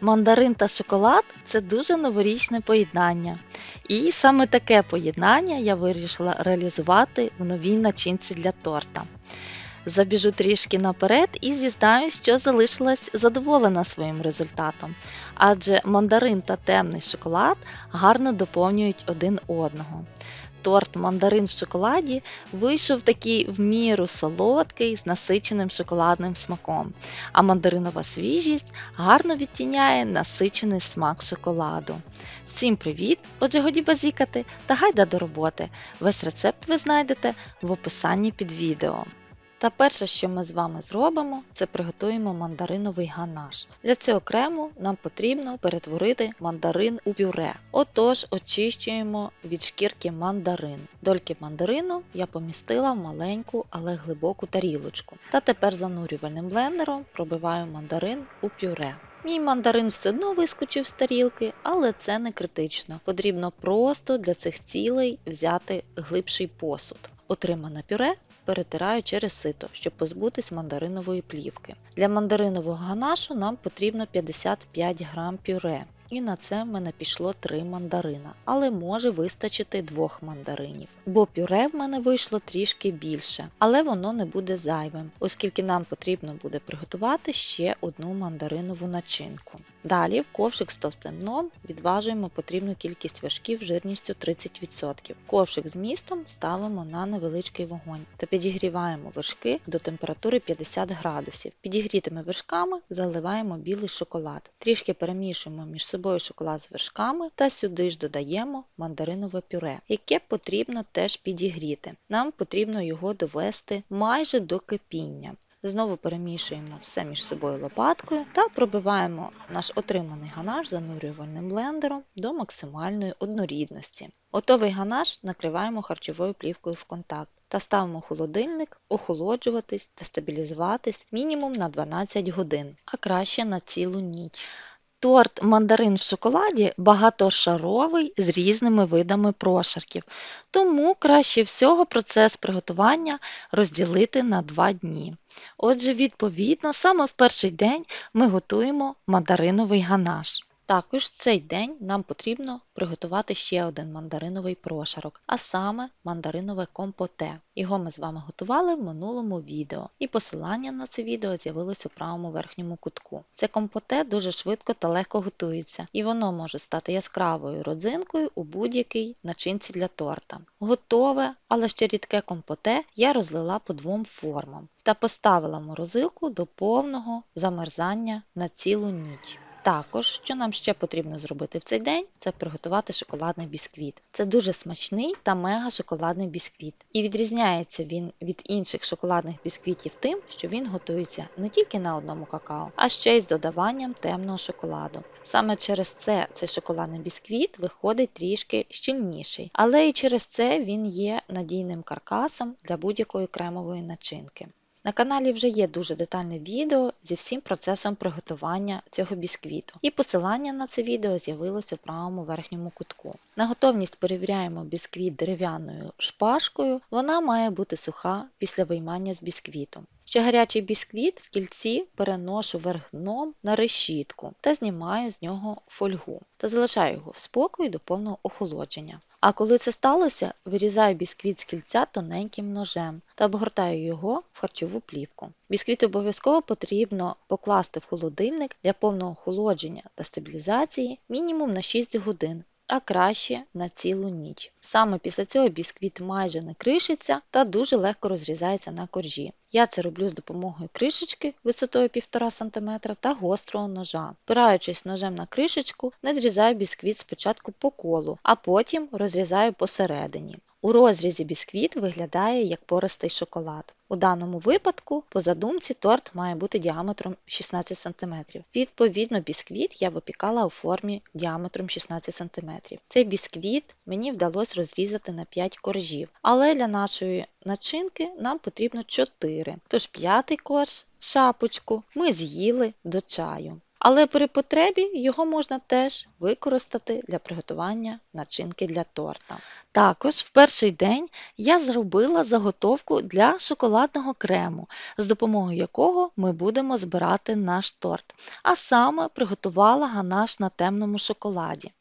Мандарин та шоколад це дуже новорічне поєднання. І саме таке поєднання я вирішила реалізувати в новій начинці для торта. Забіжу трішки наперед і зізнаюсь, що залишилась задоволена своїм результатом, адже мандарин та темний шоколад гарно доповнюють один одного. Торт мандарин в шоколаді вийшов такий в міру солодкий з насиченим шоколадним смаком, а мандаринова свіжість гарно відтіняє насичений смак шоколаду. Всім привіт! Отже, годі базікати та гайда до роботи. Весь рецепт ви знайдете в описанні під відео. Та перше, що ми з вами зробимо, це приготуємо мандариновий ганаш. Для цього крему нам потрібно перетворити мандарин у пюре. Отож, очищуємо від шкірки мандарин. Дольки мандарину я помістила в маленьку, але глибоку тарілочку. Та тепер занурювальним блендером пробиваю мандарин у пюре. Мій мандарин все одно вискочив з тарілки, але це не критично. Потрібно просто для цих цілей взяти глибший посуд. Отримане пюре перетираю через сито, щоб позбутись мандаринової плівки. Для мандаринового ганашу нам потрібно 55 грам пюре. І на це в мене пішло 3 мандарина, але може вистачити двох мандаринів. Бо пюре в мене вийшло трішки більше, але воно не буде зайвим, оскільки нам потрібно буде приготувати ще одну мандаринову начинку. Далі в ковшик з товстим дном відважуємо потрібну кількість вершків жирністю 30%. Ковшик з містом ставимо на невеличкий вогонь та підігріваємо вершки до температури 50 градусів. Підігрітими вершками заливаємо білий шоколад. Трішки перемішуємо між собою шоколад з вершками та сюди ж додаємо мандаринове пюре, яке потрібно теж підігріти. Нам потрібно його довести майже до кипіння. Знову перемішуємо все між собою лопаткою та пробиваємо наш отриманий ганаш занурювальним блендером до максимальної однорідності. Готовий ганаш накриваємо харчовою плівкою в контакт та ставимо холодильник охолоджуватись та стабілізуватись мінімум на 12 годин, а краще на цілу ніч. Торт мандарин в шоколаді багатошаровий з різними видами прошарків, тому краще всього процес приготування розділити на два дні. Отже, відповідно, саме в перший день ми готуємо мандариновий ганаш. Також в цей день нам потрібно приготувати ще один мандариновий прошарок, а саме мандаринове компоте. Його ми з вами готували в минулому відео, і посилання на це відео з'явилось у правому верхньому кутку. Це компоте дуже швидко та легко готується, і воно може стати яскравою родзинкою у будь-якій начинці для торта. Готове, але ще рідке компоте я розлила по двом формам та поставила морозилку до повного замерзання на цілу ніч. Також, що нам ще потрібно зробити в цей день, це приготувати шоколадний бісквіт. Це дуже смачний та мега шоколадний бісквіт. І відрізняється він від інших шоколадних бісквітів тим, що він готується не тільки на одному какао, а ще й з додаванням темного шоколаду. Саме через це цей шоколадний бісквіт виходить трішки щільніший, але і через це він є надійним каркасом для будь-якої кремової начинки. На каналі вже є дуже детальне відео зі всім процесом приготування цього бісквіту, і посилання на це відео з'явилося в правому верхньому кутку. На готовність перевіряємо бісквіт дерев'яною шпажкою, вона має бути суха після виймання з бісквіту. Ще гарячий бісквіт в кільці переношу вверх дном на решітку та знімаю з нього фольгу та залишаю його в спокої до повного охолодження. А коли це сталося, вирізаю бісквіт з кільця тоненьким ножем та обгортаю його в харчову плівку. Бісквіт обов'язково потрібно покласти в холодильник для повного охолодження та стабілізації мінімум на 6 годин. А краще на цілу ніч. Саме після цього бісквіт майже не кришиться та дуже легко розрізається на коржі. Я це роблю з допомогою кришечки висотою 1,5 см та гострого ножа. Впираючись ножем на кришечку, надрізаю бісквіт спочатку по колу, а потім розрізаю посередині. У розрізі бісквіт виглядає як пористий шоколад. У даному випадку, по задумці, торт має бути діаметром 16 см. Відповідно, бісквіт я випікала у формі діаметром 16 см. Цей бісквіт мені вдалося розрізати на 5 коржів, але для нашої начинки нам потрібно 4. Тож п'ятий корж, шапочку, ми з'їли до чаю. Але при потребі його можна теж використати для приготування начинки для торта. Також в перший день я зробила заготовку для шоколадного крему, з допомогою якого ми будемо збирати наш торт. А саме приготувала ганаш на темному шоколаді.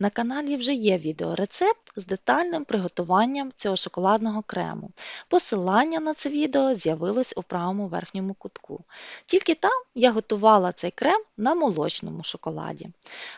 На каналі вже є відеорецепт з детальним приготуванням цього шоколадного крему. Посилання на це відео з'явилось у правому верхньому кутку. Тільки там я готувала цей крем на молочному шоколаді.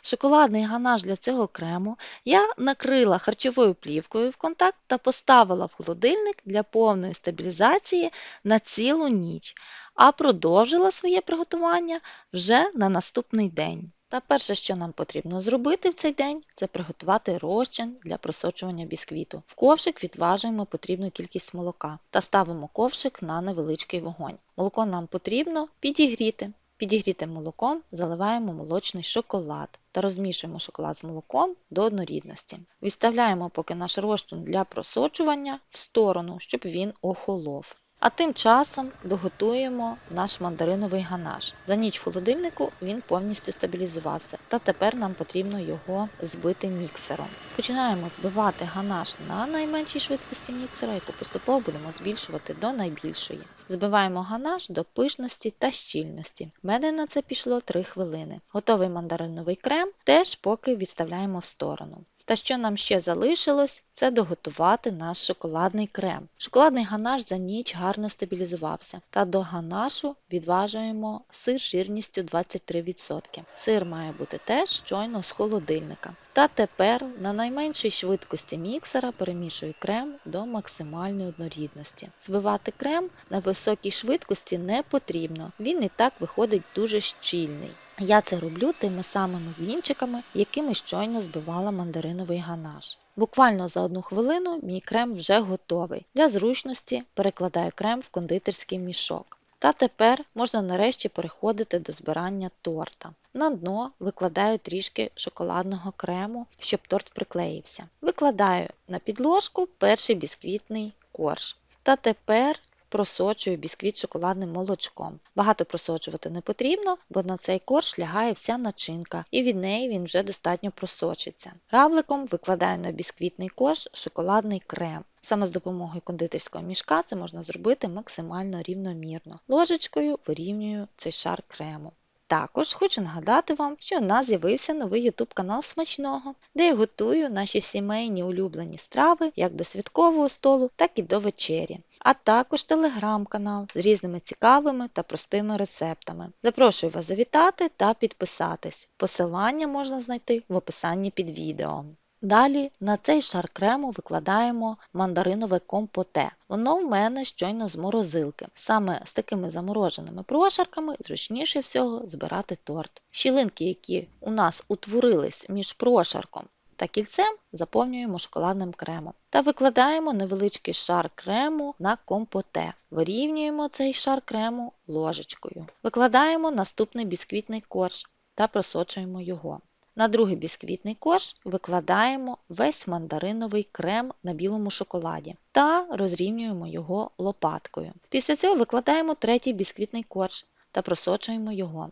Шоколадний ганаш для цього крему я накрила харчовою плівкою в контакт та поставила в холодильник для повної стабілізації на цілу ніч, а продовжила своє приготування вже на наступний день. Та перше, що нам потрібно зробити в цей день, це приготувати розчин для просочування бісквіту. В ковшик відважуємо потрібну кількість молока та ставимо ковшик на невеличкий вогонь. Молоко нам потрібно підігріти. Підігрітим молоком заливаємо молочний шоколад та розмішуємо шоколад з молоком до однорідності. Відставляємо поки наш розчин для просочування в сторону, щоб він охолов. А тим часом доготуємо наш мандариновий ганаш. За ніч в холодильнику він повністю стабілізувався, та тепер нам потрібно його збити міксером. Починаємо збивати ганаш на найменшій швидкості міксера, яку поступово будемо збільшувати до найбільшої. Збиваємо ганаш до пишності та щільності. В мене на це пішло 3 хвилини. Готовий мандариновий крем теж поки відставляємо в сторону. Та що нам ще залишилось, це доготувати наш шоколадний крем. Шоколадний ганаш за ніч гарно стабілізувався, та до ганашу відважуємо сир жирністю 23%. Сир має бути теж щойно з холодильника. Та тепер на найменшій швидкості міксера перемішую крем до максимальної однорідності. Збивати крем на високій швидкості не потрібно, він і так виходить дуже щільний. Я це роблю тими самими вінчиками, якими щойно збивала мандариновий ганаш. Буквально за одну хвилину мій крем вже готовий. Для зручності перекладаю крем в кондитерський мішок. Та тепер можна нарешті переходити до збирання торта. На дно викладаю трішки шоколадного крему, щоб торт приклеївся. Викладаю на підложку перший бісквітний корж. Та тепер просочую бісквіт шоколадним молочком. Багато просочувати не потрібно, бо на цей корж лягає вся начинка, і від неї він вже достатньо просочиться. Равликом викладаю на бісквітний корж шоколадний крем. Саме з допомогою кондитерського мішка це можна зробити максимально рівномірно. Ложечкою вирівнюю цей шар крему. Також хочу нагадати вам, що у нас з'явився новий YouTube канал Смачного, де я готую наші сімейні улюблені страви як до святкового столу, так і до вечері. А також телеграм-канал з різними цікавими та простими рецептами. Запрошую вас завітати та підписатись. Посилання можна знайти в описанні під відео. Далі на цей шар крему викладаємо мандаринове компоте. Воно в мене щойно з морозилки. Саме з такими замороженими прошарками зручніше всього збирати торт. Щілинки, які у нас утворились між прошарком та кільцем, заповнюємо шоколадним кремом. Та викладаємо невеличкий шар крему на компоте. Вирівнюємо цей шар крему ложечкою. Викладаємо наступний бісквітний корж та просочуємо його. На другий бісквітний корж викладаємо весь мандариновий крем на білому шоколаді та розрівнюємо його лопаткою. Після цього викладаємо третій бісквітний корж та просочуємо його.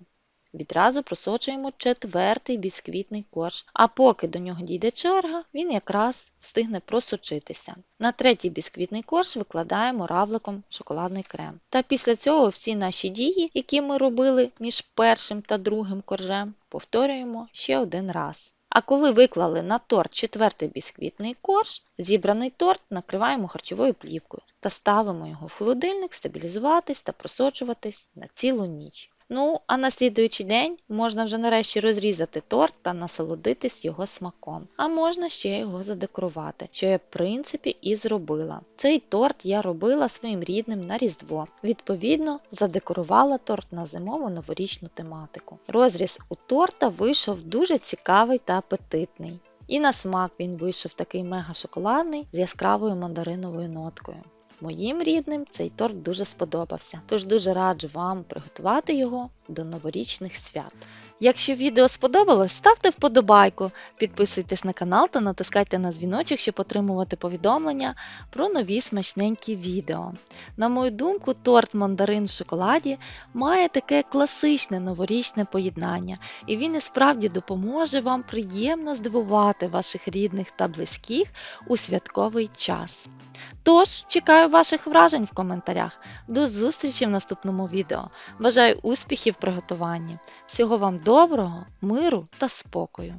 Відразу просочуємо четвертий бісквітний корж, а поки до нього дійде черга, він якраз встигне просочитися. На третій бісквітний корж викладаємо равликом шоколадний крем. Та після цього всі наші дії, які ми робили між першим та другим коржем, повторюємо ще один раз. А коли виклали на торт четвертий бісквітний корж, зібраний торт накриваємо харчовою плівкою та ставимо його в холодильник стабілізуватись та просочуватись на цілу ніч. Ну, а на слідуючий день можна вже нарешті розрізати торт та насолодитись його смаком. А можна ще його задекорувати, що я в принципі і зробила. Цей торт я робила своїм рідним на Різдво. Відповідно, задекорувала торт на зимову новорічну тематику. Розріз у торта вийшов дуже цікавий та апетитний. І на смак він вийшов такий мега шоколадний з яскравою мандариновою ноткою. Моїм рідним цей торт дуже сподобався, тож дуже раджу вам приготувати його до новорічних свят. Якщо відео сподобалось, ставте вподобайку, підписуйтесь на канал та натискайте на дзвіночок, щоб отримувати повідомлення про нові смачненькі відео. На мою думку, торт мандарин в шоколаді має таке класичне новорічне поєднання, і він і справді допоможе вам приємно здивувати ваших рідних та близьких у святковий час. Тож, чекаю ваших вражень в коментарях. До зустрічі в наступному відео. Бажаю успіхів в приготуванні. Всього вам доброго, миру та спокою!